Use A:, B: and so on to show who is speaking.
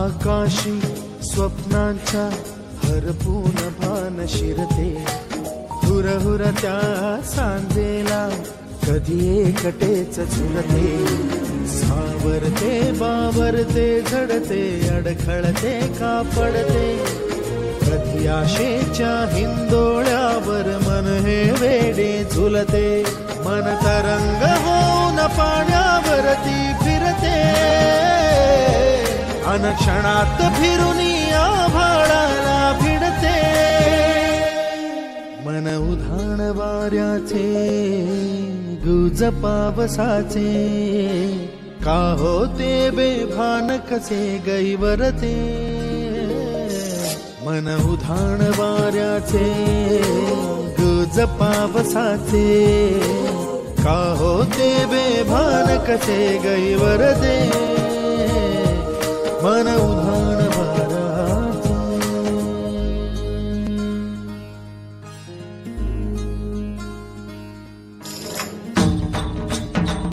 A: आकाशी स्वप्नांच्या हरपून भान शिरते. हुरहुर त्या सांजेला कधी एकटेच झुलते. सावरते बावरते झडते अडखळते का पडते कधी आशेच्या हिंदोळ्यावर मन हे वेडे झुलते. मन तरंग हो अनक्षणात फिरून आभाळाला भिडते. मन उधाण वाऱ्याचे गुज पावसाचे का होते बेभान कसे गैवरते? मन उधाण वाऱ्याचे गुज पावसाचे का होते बेभान कसे गैवरते?